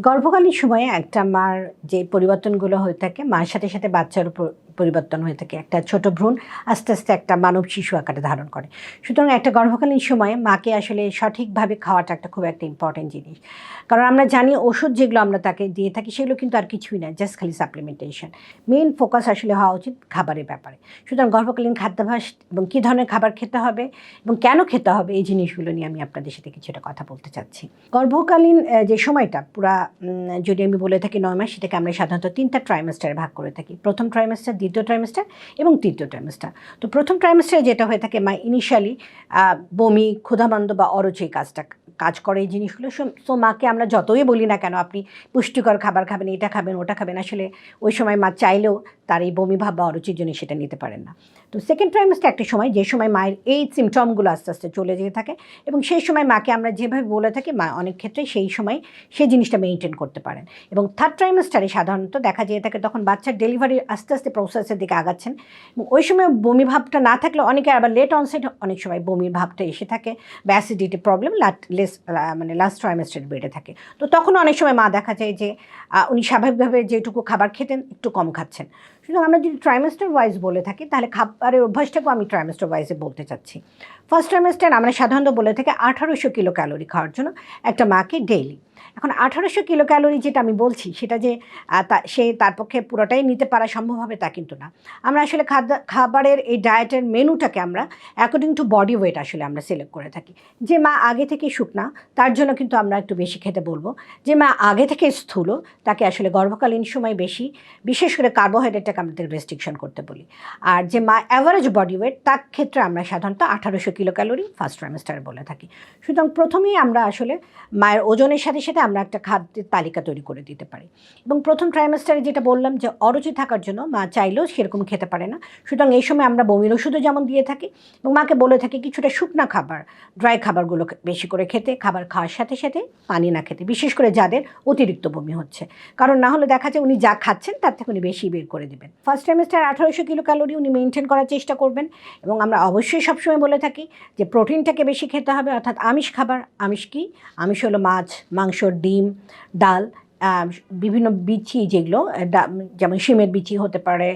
গর্ভকালীন সময়ে একটা মার যে পরিবর্তনগুলো হয়ে থাকে মার সাথে সাথে বাচ্চার উপর পরিবর্তন হয়ে থাকে। একটা ছোট ভ্রূণ আস্তে আস্তে একটা মানব শিশু আকারে ধারণ করে। সুতরাং একটা গর্ভকালীন সময়ে মাকে আসলে সঠিকভাবে খাওয়াটা একটা খুব একটা ইম্পর্টেন্ট জিনিস। কারণ আমরা জানি ওষুধ যেগুলো আমরা তাকে দিয়ে থাকি সেগুলো কিন্তু আর কিছুই না জাস্ট খালি সাপ্লিমেন্টেশন মেইন ফোকাস আসলে হওয়া উচিত খাবারের ব্যাপারে। সুতরাং গর্ভকালীন খাদ্যাভ্যাস এবং কী ধরনের খাবার খেতে হবে এবং কেন খেতে হবে এই জিনিসগুলো নিয়ে আমি আপনাদের সাথে কিছুটা কথা বলতে চাচ্ছি। গর্ভকালীন যে সময়টা পুরা যদি আমি বলে থাকি নয় মাস, সেটাকে আমরা সাধারণত তিনটা ট্রাইমাস্টারে ভাগ করে থাকি। প্রথম ট্রাইমেস্টার দ্বিতীয় ট্রাইমেস্টার এবং তৃতীয় ট্রাইমেস্টার তো প্রথম ট্রাইমেস্টারে যেটা হয়ে থাকে মা ইনিশিয়ালি বমি, ক্ষুধামন্দ বা অরুচি কাজটা, কাজ করে এই জিনিসগুলো। সো মাকে আমরা যতই বলি না কেন, আপনি পুষ্টিকর খাবার খাবেন, এটা খাবেন, ওটা খাবেন, আসলে ওই সময় মা চাইলেও তার এই বমি ভাব বা অরুচির জন্য সেটা নিতে পারেন না। তো সেকেন্ড ট্রাইমেস্টার একটা সময়, যে সময় মায়ের এই সিমটমগুলো আস্তে আস্তে চলে যেতে থাকে এবং সেই সময় মাকে আমরা যেভাবে বলে থাকি, মা অনেক ক্ষেত্রে সেই সময় সেই জিনিসটা মেনটেন করতে পারেন। এবং থার্ড ট্রাইমেস্টারে সাধারণত দেখা যেয়ে থাকে তখন বাচ্চার ডেলিভারি আস্তে আস্তে প্রসেসের দিকে আগাচ্ছেন। এবং ওই সময় বমি ভাবটা না থাকলে অনেকে আবার লেট অনসেট অনেক সময় বমির ভাবটা এসে থাকে, বা অ্যাসিডিটি প্রবলেম লেস মানে লাস্ট ট্রাইমেস্টার বেড়ে থাকে। তো তখন অনেক সময় মা দেখা যায় যে উনি স্বাভাবিকভাবে যেটুকু খাবার খেতেন একটু কম খাচ্ছেন। সুতরাং আমরা যদি ট্রাইমেস্টার ওয়াইজ বলে থাকি, তাহলে খাবারের অভ্যাসটাকেও আমি ট্রাইমেস্টার ওয়াইজে বলতে চাচ্ছি। ফার্স্ট ট্রাইমেস্টার আমরা সাধারণত বলে থাকি আঠারোশো কিলো ক্যালোরি খাওয়ার জন্য একটা মাকে ডেইলি এখন আঠারোশো কিলো ক্যালোরি যেটা আমি বলছি, সেটা যে সে তার পক্ষে পুরোটাই নিতে পারা সম্ভব হবে তা কিন্তু না। আমরা আসলে খাদ্য খাবারের এই ডায়েটের মেনুটাকে আমরা অ্যাকর্ডিং টু বডি ওয়েট আসলে আমরা সিলেক্ট করে থাকি। যে মা আগে থেকে শুকনা, তার জন্য কিন্তু আমরা একটু বেশি খেতে বলব। যে মা আগে থেকে স্থূল, তাকে আসলে গর্ভকালীন সময় বেশি, বিশেষ করে কার্বোহাইড্রেটটাকে আমাদের রেস্ট্রিকশন করতে বলি। আর যে মা অ্যাভারেজ বডি ওয়েট তার ক্ষেত্রে আমরা সাধারণত আঠারোশো কিলো ক্যালোরি ফার্স্ট ট্রাইমেস্টারে বলে থাকি। সুতরাং প্রথমেই আমরা আসলে মায়ের ওজনের সাথে সাথে আমরা একটা খাদ্যের তালিকা তৈরি করে দিতে পারি। এবং প্রথম ট্রাইমেস্টারে যেটা বললাম যে অরুচি থাকার জন্য মা চাইলেও সেরকম খেতে পারে না। সুতরাং এই সময় আমরা বমির ওষুধও যেমন দিয়ে থাকি এবং মাকে বলে থাকি কিছুটা শুকনা খাবার ড্রাই খাবারগুলো বেশি করে খেতে, খাবার খাওয়ার সাথে সাথে পানি না খেতে, বিশেষ করে যাদের অতিরিক্ত বমি হচ্ছে। কারণ না হলে দেখা যায় উনি যা খাচ্ছেন তার থেকে উনি বেশি বের করে দেবেন। ফার্স্ট ট্রাইমেস্টার আঠারোশো কিলো ক্যালোরি উনি মেনটেন করার চেষ্টা করবেন এবং আমরা অবশ্যই সবসময় বলে থাকি যে প্রোটিনটাকে বেশি খেতে হবে, অর্থাৎ আমিষ খাবার। আমিষ কি? আমিষ হলো মাছ, মাংস, ডিম, ডাল বিভিন্ন বিচি যেগুলো যেমন শিমের বিচি হতে পারে,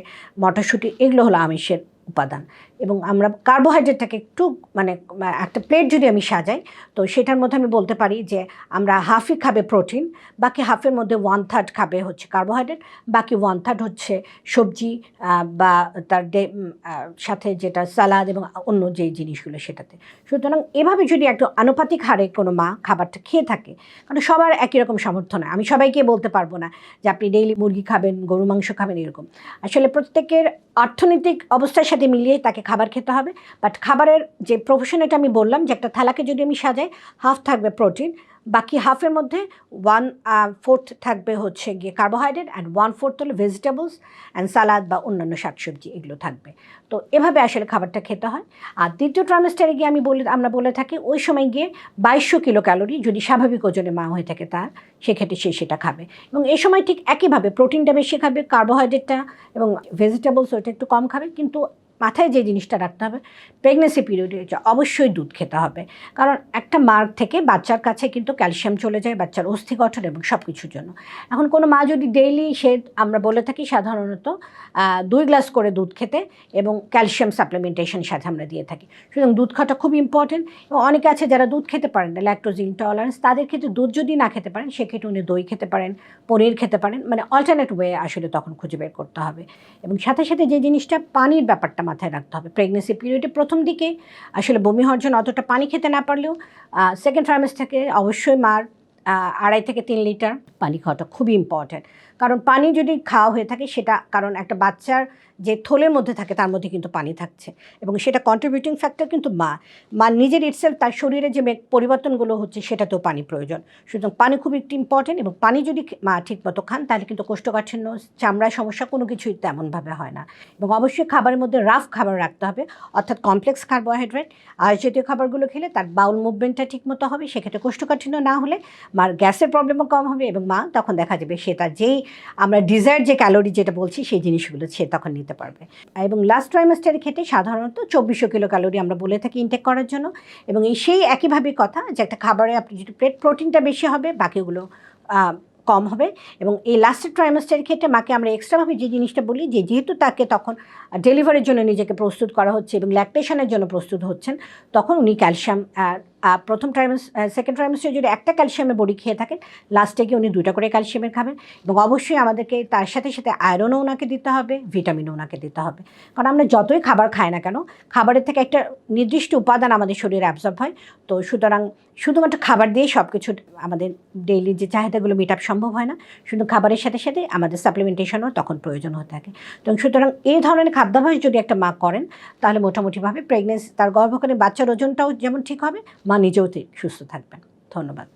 মটরশুঁটি, এগুলো হলো আমিষের উপাদান। এবং আমরা কার্বোহাইড্রেটটাকে একটু মানে একটা প্লেট যদি আমি সাজাই, তো সেটার মধ্যে আমি বলতে পারি যে, আমরা হাফই খাবে প্রোটিন বাকি হাফের মধ্যে ওয়ান থার্ড খাবে হচ্ছে কার্বোহাইড্রেট বাকি ওয়ান থার্ড হচ্ছে সবজি বা তার সাথে যেটা সালাদ এবং অন্য যে জিনিসগুলো সেটাতে। সুতরাং এভাবে যদি একটু আনুপাতিক হারে কোনো মা খাবারটা খেয়ে থাকে কারণ সবার একই রকম সামর্থ্য নয়। আমি সবাইকে বলতে পারব না যে, আপনি ডেইলি মুরগি খাবেন গরু মাংস খাবেন এরকম। আসলে প্রত্যেকের অর্থনৈতিক অবস্থার সাথে মিলিয়ে তাকে খাবার খেতে হবে। বাট খাবারের যে প্রফেশন এটা আমি বললাম যে একটা থালাকে যদি আমি সাজাই হাফ থাকবে প্রোটিন বাকি হাফের মধ্যে ওয়ান ফোর্থ থাকবে হচ্ছে গিয়ে কার্বোহাইড্রেট অ্যান্ড ওয়ান ফোর্থ হলো ভেজিটেবলস অ্যান্ড সালাদ বা অন্যান্য শাকসবজি, এগুলো থাকবে। তো এভাবে আসলে খাবারটা খেতে হয়। আর দ্বিতীয় ট্রাইমেস্টারে গিয়ে আমি বলে, আমরা বলে থাকি ওই সময় গিয়ে বাইশশো কিলো ক্যালোরি যদি স্বাভাবিক ওজনে মা হয়ে থাকে তার, সেক্ষেত্রে সে সেটা খাবে। এবং এই সময় ঠিক একইভাবে প্রোটিনটা বেশি খাবে কার্বোহাইড্রেটটা এবং ভেজিটেবলস ওইটা একটু কম খাবে, কিন্তু মাথায় যে জিনিসটা রাখতে হবে প্রেগনেন্সি পিরিয়ডে অবশ্যই দুধ খেতে হবে। কারণ একটা মার থেকে বাচ্চার কাছে কিন্তু ক্যালসিয়াম চলে যায়, বাচ্চার অস্থি গঠন এবং সব কিছুর জন্য। এখন কোনো মা যদি ডেইলি সে আমরা বলে থাকি সাধারণত দুই গ্লাস করে দুধ খেতে এবং ক্যালসিয়াম সাপ্লিমেন্টেশন সাথে আমরা দিয়ে থাকি। সুতরাং দুধ খাওয়াটা খুব ইম্পর্টেন্ট এবং অনেকে আছে যারা দুধ খেতে পারেন না ল্যাকটোজ ইনটলারেন্স তাদের ক্ষেত্রে দুধ যদি না খেতে পারেন, সেক্ষেত্রে উনি দই খেতে পারেন, পনির খেতে পারেন। মানে অল্টারনেট ওয়ে আসলে তখন খুঁজে বের করতে হবে। এবং সাথে সাথে যে জিনিসটা পানির ব্যাপারটা মাথায় রাখতে হবে। প্রেগনেন্সি পিরিয়ডে প্রথম দিকে আসলে বমি হওয়ার জন্য অতটা পানি খেতে না পারলেও সেকেন্ড ট্রাইমেস থেকে অবশ্যই মার আড়াই থেকে তিন লিটার পানি খাওয়াটা খুবই ইম্পর্ট্যান্ট কারণ পানি যদি খাওয়া হয়ে থাকে, সেটা কারণ একটা বাচ্চার যে থলের মধ্যে থাকে, তার মধ্যে কিন্তু পানি থাকছে। এবং সেটা কন্ট্রিবিউটিং ফ্যাক্টর কিন্তু মা। মা নিজের ইটসেলফ তার শরীরে যে পরিবর্তনগুলো হচ্ছে, সেটাতেও পানি প্রয়োজন। সুতরাং পানি খুব একটি ইম্পর্টেন্ট এবং পানি যদি মা ঠিকমতো খান, তাহলে কিন্তু কোষ্ঠকাঠিন্য, চামড়ার সমস্যা কোনো কিছুই তেমনভাবে হয় না। এবং অবশ্যই খাবারের মধ্যে রাফ খাবার রাখতে হবে, অর্থাৎ কমপ্লেক্স কার্বোহাইড্রেট আর জাতীয় খাবারগুলো খেলে তার বাউল মুভমেন্টটা ঠিকমতো হবে, সেক্ষেত্রে কোষ্ঠকাঠিন্য না হলে মার গ্যাসের প্রবলেমও কম হবে এবং মা তখন দেখা যাবে সে তার যেই আমরা ডিজায়ার যে ক্যালোরি যেটা বলছি, সেই জিনিসগুলো সে তখন নিতে পারবে। এবং লাস্ট ট্রাইমেস্টারের ক্ষেত্রে সাধারণত চব্বিশশো কিলো ক্যালোরি আমরা বলে থাকি ইনটেক করার জন্য। এবং এই সেই একইভাবে কথা যে একটা খাবারে আপনি যদি প্লেট প্রোটিনটা বেশি হবে, বাকিগুলো কম হবে। এবং এই লাস্টের ট্রাইমাস্টারের ক্ষেত্রে মাকে আমরা এক্সট্রাভাবে যে জিনিসটা বলি, যে যেহেতু তাকে তখন ডেলিভারির জন্য নিজেকে প্রস্তুত করা হচ্ছে এবং ল্যাকটেশনের জন্য প্রস্তুত হচ্ছেন, তখন উনি ক্যালসিয়াম প্রথম ট্রাইমাস সেকেন্ড ট্রাইমাস্টারে যদি একটা ক্যালসিয়ামের বড়ি খেয়ে থাকেন। লাস্টে গিয়ে উনি দুইটা করে ক্যালসিয়ামের খাবেন এবং অবশ্যই আমাদেরকে তার সাথে সাথে আয়রনও ওনাকে দিতে হবে ভিটামিনও ওনাকে দিতে হবে। কারণ আমরা যতই খাবার খাই না কেন, খাবারের থেকে একটা নির্দিষ্ট উপাদান আমাদের শরীরে অ্যাবজর্ব হয়। তো সুতরাং শুধুমাত্র খাবার দিয়ে সব কিছু আমাদের ডেইলি যে চাহিদাগুলো মিট আপ সম্ভব হয় না। শুধু খাবারের সাথে সাথে আমাদের সাপ্লিমেন্টেশনও তখন প্রয়োজন হয়ে থাকে। তো সুতরাং এই ধরনের খাদ্যাভ্যাস যদি একটা মা করেন, তাহলে মোটামুটিভাবে প্রেগনেন্সি তার গর্ভকালীন বাচ্চার ওজনটাও যেমন ঠিক হবে, মা মা নিজেও সুস্থ থাকবেন। ধন্যবাদ।